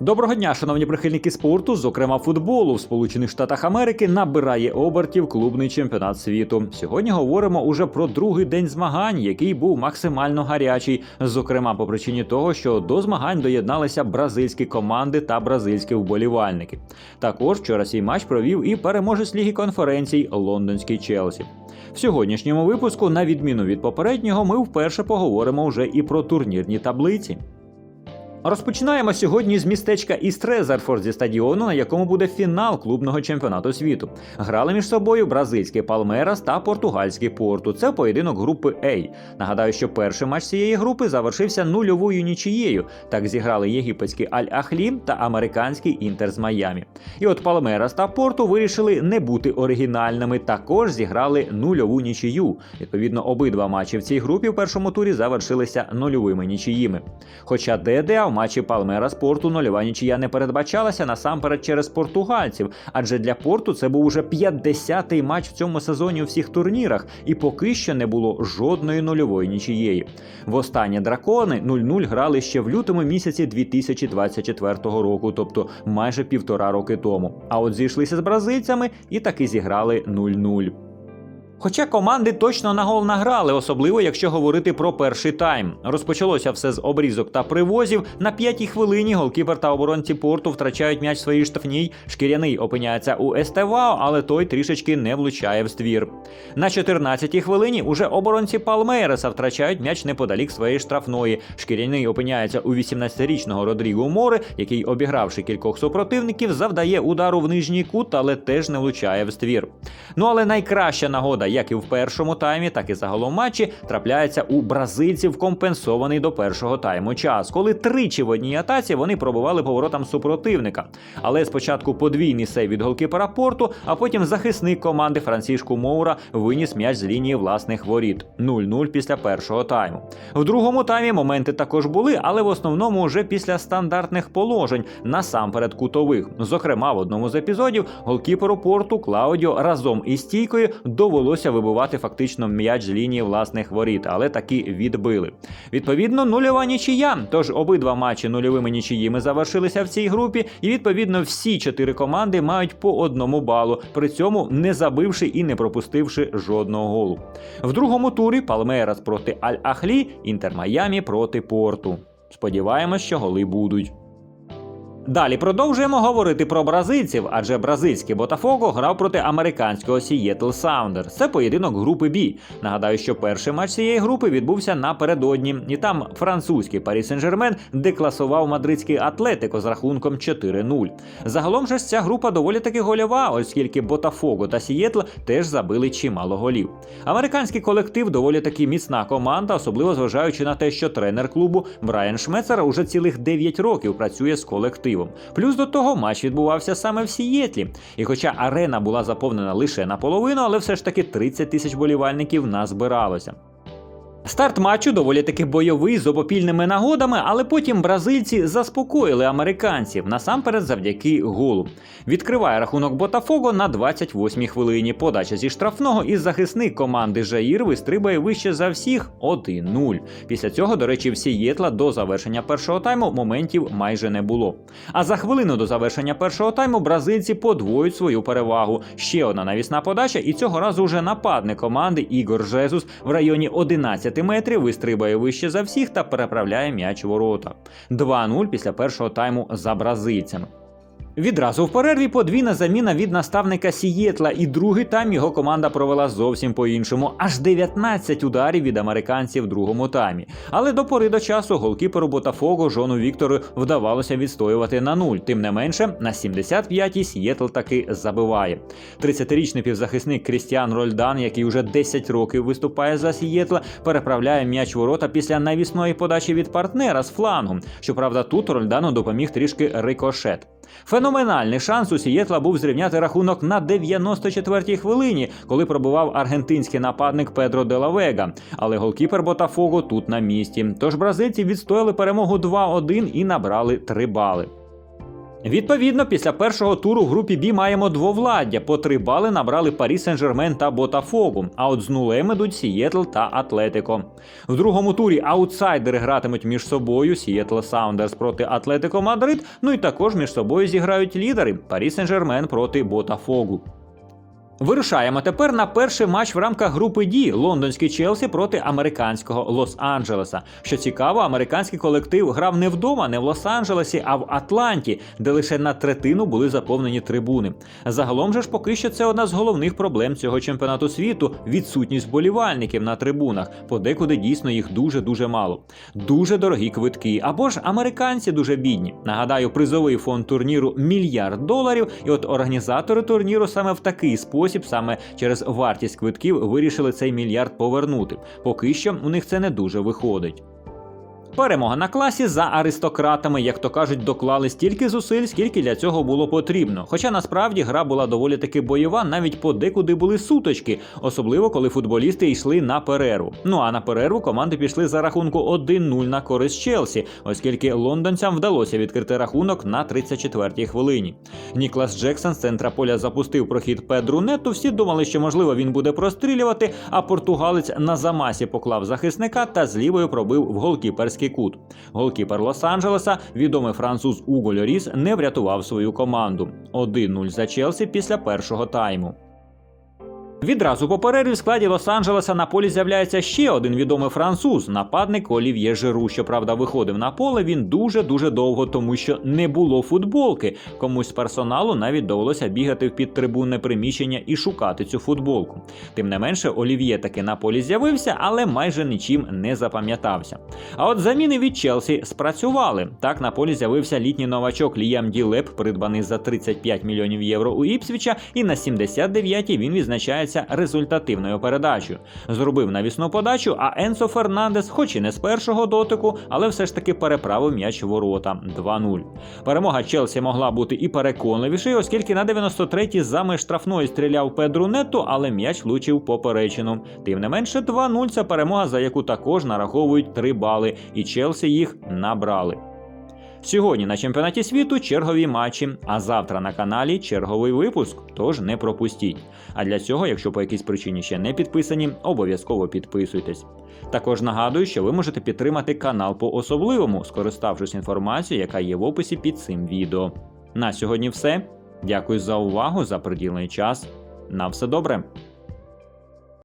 Доброго дня, шановні прихильники спорту, зокрема футболу в Сполучених Штатах Америки набирає обертів клубний чемпіонат світу. Сьогодні говоримо уже про другий день змагань, який був максимально гарячий. Зокрема, по причині того, що до змагань доєдналися бразильські команди та бразильські вболівальники. Також вчора цей матч провів і переможець ліги конференцій лондонський Челсі. В сьогоднішньому випуску, на відміну від попереднього, ми вперше поговоримо вже і про турнірні таблиці. Розпочинаємо сьогодні з містечка Істрезерфорд зі стадіону, на якому буде фінал клубного чемпіонату світу. Грали між собою бразильський Палмерас та португальський Порту. Це поєдинок групи А. Нагадаю, що перший матч цієї групи завершився нульовою нічією. Так зіграли єгипетський Аль-Ахлі та американський Інтер з Майамі. І от Палмерас та Порту вирішили не бути оригінальними. Також зіграли нульову нічию. Відповідно, обидва матчі в цій групі в першому турі завершилися нульовими нічиїми. Хоча ДДА матчі Палмера спорту нульова нічия не передбачалася насамперед через португальців, адже для порту це був уже 50-й матч в цьому сезоні у всіх турнірах, і поки що не було жодної нульової нічиєї. Востаннє дракони 0-0 грали ще в лютому місяці 2024 року, тобто майже півтора роки тому. А от зійшлися з бразильцями і таки зіграли 0-0. Хоча команди точно на гол награли, особливо якщо говорити про перший тайм. Розпочалося все з обрізок та привозів. На п'ятій хвилині голкіпер та оборонці порту втрачають м'яч своїй штрафній. Шкіряний опиняється у Естевао, але той трішечки не влучає в ствір. На 14-й хвилині уже оборонці Палмейреса втрачають м'яч неподалік своєї штрафної. Шкіряний опиняється у 18-річного Родріго Море, який, обігравши кількох супротивників, завдає удару в нижній кут, але теж не влучає в ствір. Ну але найкраща нагода як і в першому таймі, так і загалом матчі трапляється у бразильців компенсований до першого тайму час, коли тричі в одній атаці вони пробували поворотам супротивника. Але спочатку подвійний сейв від голкіпера порту, а потім захисник команди Францішку Моура виніс м'яч з лінії власних воріт 0-0 після першого тайму. В другому таймі моменти також були, але в основному вже після стандартних положень, насамперед кутових. Зокрема, в одному з епізодів голкіперу порту Клаудіо разом із стійкою довелося вибивати фактично м'яч з лінії власних воріт, але таки відбили. Відповідно, нульова нічия. Тож обидва матчі нульовими нічиїми завершилися в цій групі, і відповідно всі чотири команди мають по одному балу, при цьому не забивши і не пропустивши жодного голу. В другому турі Палмерас проти Аль-Ахлі, Інтер Майамі проти Порту. Сподіваємось, що голи будуть. Далі продовжуємо говорити про бразильців, адже бразильський Ботафого грав проти американського Seattle Sounders. Це поєдинок групи Б. Нагадаю, що перший матч цієї групи відбувся напередодні, і там французький Парі Сен-Жермен декласував мадридський Атлетико з рахунком 4-0. Загалом же ця група доволі таки гольова, оскільки Ботафого та Сієтл теж забили чимало голів. Американський колектив доволі таки міцна команда, особливо зважаючи на те, що тренер клубу Брайан Шмецер уже цілих 9 років працює з колективом. Плюс до того матч відбувався саме в Сієтлі. І хоча арена була заповнена лише наполовину, але все ж таки 30 тисяч болівальників назбиралося. Старт матчу доволі таки бойовий з обопільними нагодами, але потім бразильці заспокоїли американців насамперед завдяки голу. Відкриває рахунок Ботафого на 28-й хвилині. Подача зі штрафного і захисник команди Жаїр вистрибає вище за всіх 1-0. Після цього, до речі, в Сієтла до завершення першого тайму моментів майже не було. А за хвилину до завершення першого тайму бразильці подвоюють свою перевагу. Ще одна навісна подача, і цього разу вже нападник команди Ігор Жезус в районі 11 метрів вистрибає вище за всіх та переправляє м'яч у ворота. 2-0 після першого тайму за бразильцями. Відразу в перерві подвійна заміна від наставника Сієтла, і другий тайм його команда провела зовсім по-іншому. Аж 19 ударів від американців в другому таймі. Але до пори до часу голкіперу Ботафого Жону Віктору вдавалося відстоювати на нуль. Тим не менше, на 75-й Сієтл таки забиває. 30-річний півзахисник Крістіан Рольдан, який уже 10 років виступає за Сієтла, переправляє м'яч ворота після навісної подачі від партнера з флангом. Щоправда, тут Рольдану допоміг трішки рикошет. Феноменальний шанс у Сієтла був зрівняти рахунок на 94-й хвилині, коли пробував аргентинський нападник Педро Делавега. Але голкіпер Ботафого тут на місці. Тож бразильці відстояли перемогу 2-1 і набрали 3 бали. Відповідно, після першого туру в групі Бі маємо двовладдя. По три бали набрали Парі Сен-Жермен та Ботафогу. А от з нулем ідуть Сієтл та Атлетико. В другому турі аутсайдери гратимуть між собою Сієтл Саундерс проти Атлетико Мадрид. Ну і також між собою зіграють лідери Парі Сен-Жермен проти Ботафогу. Вирушаємо тепер на перший матч в рамках групи Ді лондонський Челсі проти американського Лос-Анджелеса. Що цікаво, американський колектив грав не вдома, не в Лос-Анджелесі, а в Атланті, де лише на третину були заповнені трибуни. Загалом же ж поки що це одна з головних проблем цього чемпіонату світу відсутність болівальників на трибунах. Подекуди дійсно їх дуже дуже мало. Дуже дорогі квитки. Або ж американці дуже бідні. Нагадаю, призовий фонд турніру мільярд доларів. І от організатори турніру саме в такий спосіб, саме через вартість квитків, вирішили цей мільярд повернути. Поки що у них це не дуже виходить. Перемога на класі за аристократами, як то кажуть, доклали стільки зусиль, скільки для цього було потрібно. Хоча насправді гра була доволі таки бойова, навіть подекуди були суточки, особливо коли футболісти йшли на перерву. Ну а на перерву команди пішли за рахунку 1-0 на користь Челсі, оскільки лондонцям вдалося відкрити рахунок на 34-й хвилині. Ніклас Джексон з центра поля запустив прохід Педру Нету. Всі думали, що можливо він буде прострілювати, а португалець на замасі поклав захисника та з лівою пробив в голкіперський кут. Голкіпер Лос-Анджелеса, відомий француз Уго Льоріс, не врятував свою команду. 1-0 за Челсі після першого тайму. Відразу по перерві в складі Лос-Анджелеса на полі з'являється ще один відомий француз, нападник Олів'є Жиру. Щоправда, виходив на поле він дуже дуже довго, тому що не було футболки. Комусь з персоналу навіть довелося бігати в підтрибунне приміщення і шукати цю футболку. Тим не менше, Олів'є таки на полі з'явився, але майже нічим не запам'ятався. А от заміни від Челсі спрацювали. Так на полі з'явився літній новачок Ліам Ділеп, придбаний за 35 мільйонів євро у Іпсвіча, і на 79-й він відзначається результативною передачею. Зробив навісну подачу, а Енсо Фернандес, хоч і не з першого дотику, але все ж таки переправив м'яч ворота 2-0. Перемога Челсі могла бути і переконливішою, оскільки на 93-й за штрафної стріляв Педру Нетто, але м'яч влучив поперечину. Тим не менше, 2-0 це перемога, за яку також нараховують 3 бали, і Челсі їх набрали. Сьогодні на чемпіонаті світу чергові матчі, а завтра на каналі черговий випуск, тож не пропустіть. А для цього, якщо по якійсь причині ще не підписані, обов'язково підписуйтесь. Також нагадую, що ви можете підтримати канал по особливому, скориставшись інформацією, яка є в описі під цим відео. На сьогодні все. Дякую за увагу, за приділений час. На все добре.